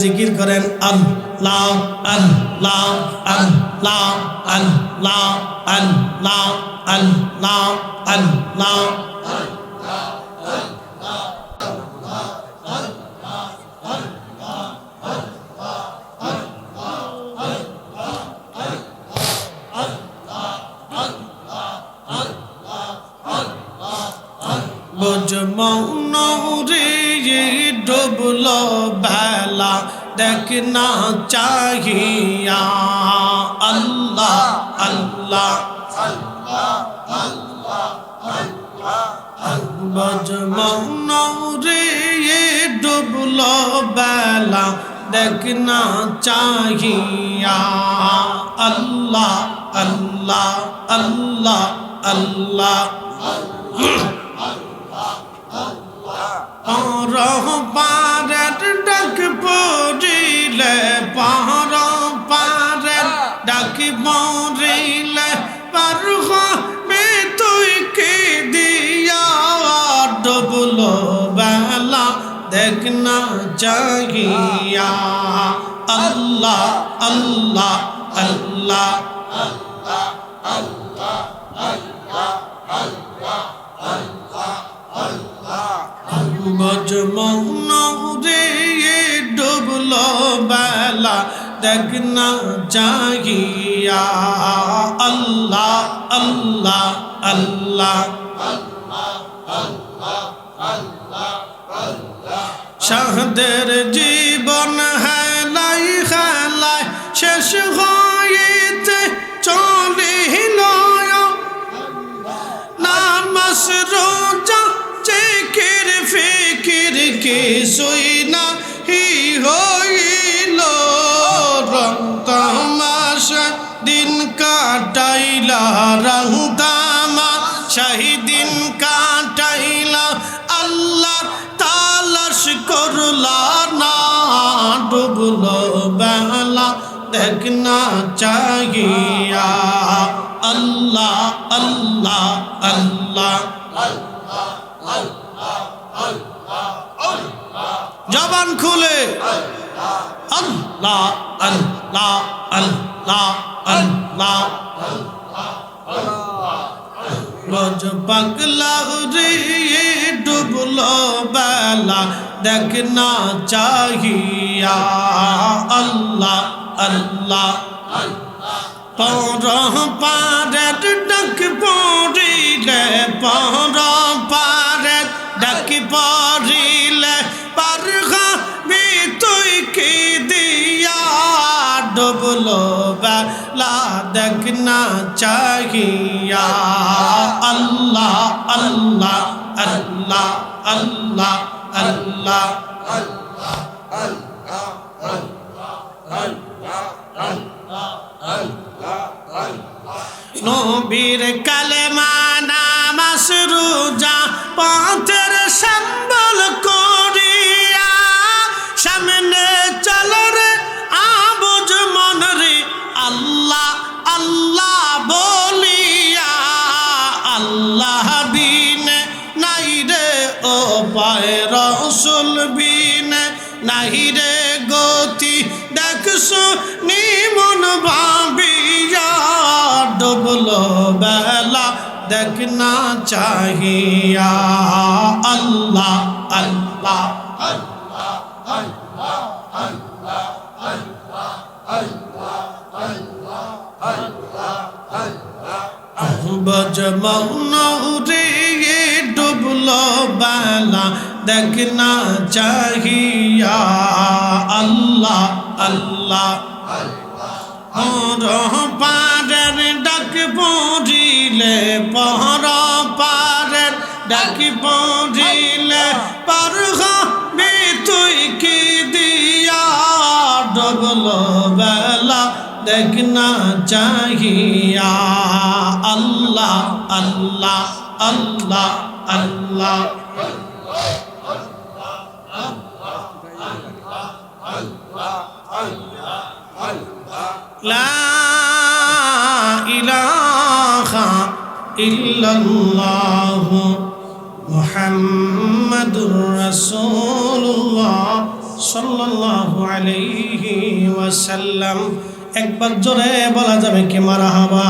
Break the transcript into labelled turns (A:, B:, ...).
A: জিকির করেন আল্লাহ আল্লাহ আল্লাহ মৌন বেলা দেখ না চাহিয়া আল্লাহ আল্লাহ বজ মৌন রে ডুবল বেলা দেখ না চাহিয়া আল্লাহ আল্লাহ আল্লাহ আল্লাহ পার পার পারের ডাক পড়িলে পার হবে তুই কে দিয়া? ডুবল বেলা দেখ না চাহিয়া। আল্লাহ আল্লাহ আল্লাহ। বজমৌন রে ডুবল বেলা দেখ না চাহিয়া আল্লাহ আল্লাহ আল্লাহ, শাহদের জীবন হেলাই হেলাই শেষ হয়েছে, চলিল নামাস রোজা চেকের ফিকির কে সই না। কাটাইলা রং তামা শাহিদিন কাটাইলা আল্লাহ তালাশ করলা, না ডুবলো বেলা দেখনা চাহিয়া, আল্লাহ আল্লাহ আল্লাহ, জবান খুলে, আল্লাহ আল্লাহ আল্লাহ আল্লাহ রোজ পাগলা রে ডুবলো বেলা দেখনা চাহিয়া। আল্লাহ আল্লাহ। পর পারের ডাক পড়িলে পর বেলা দেখনা চাহিয়া। আল্লাহ আল্লাহ আল্লাহ আল্লাহ আল্লাহ। নবীর কালেমা রসুল বিনে নাই রে গতি দেখছ নিমন ভাবিয়া ডুবলো বেলা দেখনা চাহিয়া আল্লাহ আল্লাহ বজ মৌন রে ডুবলো বেলা দেখনা চাহিয়া আল্লাহ আল্লাহ। পর পারের ডাক পড়িলে, পর পারের ডাক পড়িলে, পার হবে তুই কি দিয়া? ডবল বেলা দেখনা চাহিয়া আল্লাহ আল্লাহ আল্লাহ আল্লাহ। لا إله إلا الله محمد رسول الله সাল্লাল্লাহু আলাইহি ওয়াসাল্লাম একবার জোরে বলা যাবে কি মারহাবা